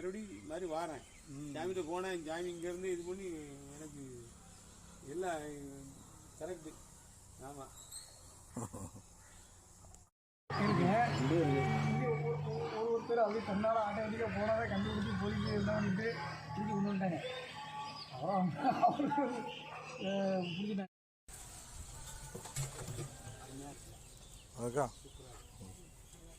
மறுபடியும் மாதிரி வாரேன். சாமிகிட்ட போனேன் சாமி இங்கேருந்து இது பண்ணி எனக்கு எல்லாம் கரெக்டு ஆமாம் ஒருத்தர் அப்படியே தன்னால் ஆட்டோமேட்டிக்காக போனதை கண்டுபிடிச்சி போலீஸ் எல்லாம் பண்ணிட்டு திருப்பி கொண்டு வந்துட்டாங்க. அப்புறம் அவருக்கு பிடிச்சிட்டாங்க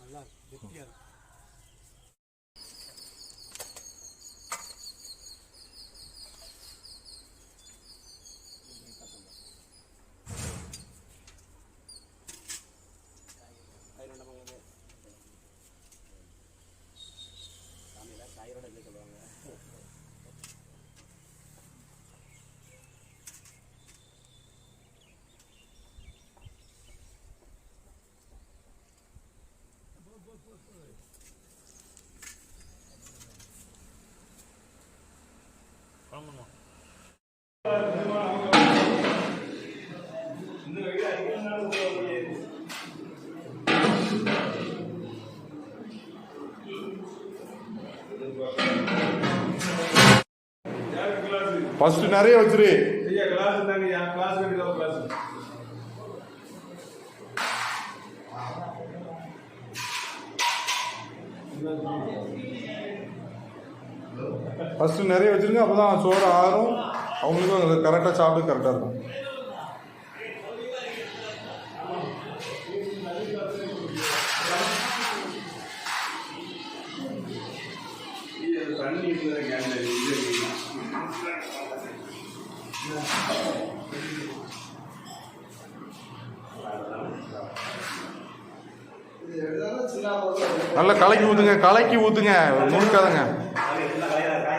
நல்லா கெட்டியாக இருக்கு. ஃபர்ஸ்ட் நிறைய வச்சிரு ஐயா கிளாஸ் இருந்தாங்க ஐயா கிளாஸ் கண்டிப்பாக கிளாஸ் ஃபஸ்ட்டு நிறைய வச்சுருங்க அப்போ தான் சோறு ஆறும். அவங்களுக்கும் கரெக்டாக சாப்பிட்டு கரெக்டாக இருக்கும். நல்லா கலக்கி ஊத்துங்க கலக்கி ஊத்துங்க முழுக்காதங்க.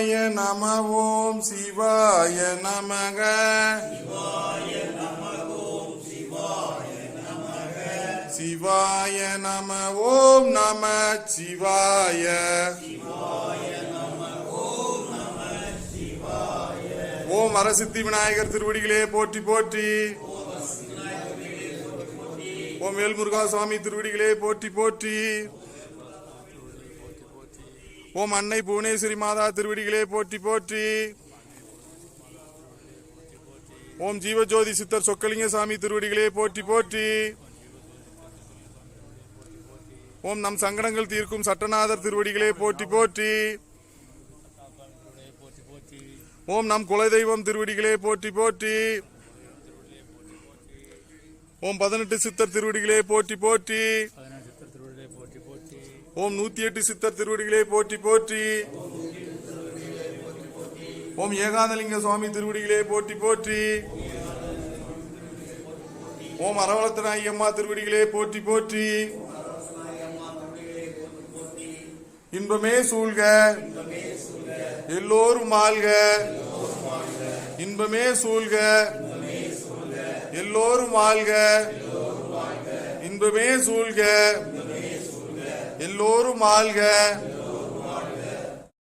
சிவாய நம ஓம் சிவாய நமக. சிவாய நம ஓம் நம சிவாய. ஓம் அரசித்தி விநாயகர் திருவடிகளே போற்றி போற்றி. ஓம் வேல்முருகா சுவாமி திருவடிகளே போற்றி போற்றி. ஓம் அன்னை புவனேஸ்வரி மாதா திருவடிகளே போற்றி போற்றி. ஓம் ஜீவஜோதி சித்தர் சொக்கலிங்க சாமி திருவடிகளே போற்றி போற்றி. ஓம் நம் சங்கடங்கள் தீர்க்கும் சட்டநாதர் திருவடிகளே போற்றி போற்றி. ஓம் நம் குலதெய்வம் திருவடிகளே போற்றி போற்றி. ஓம் பதினெட்டு சித்தர் திருவடிகளே போற்றி போற்றி. ஓம் நூத்தி எட்டு சித்தர் திருவடிகளே போற்றி போற்றி. ஓம் ஏகாந்தலிங்க சுவாமி திருவடிகளே போற்றி போற்றி. ஓம் அரவலத்தனாயி அம்மா திருவடிகளே போற்றி போற்றி. இன்பமே சூழ்க எல்லோரும் ஆள்க இன்பமே சூழ்க எல்லோரும் ஆள்க இன்பமே சூழ்க எல்லோரும் ஆள்க.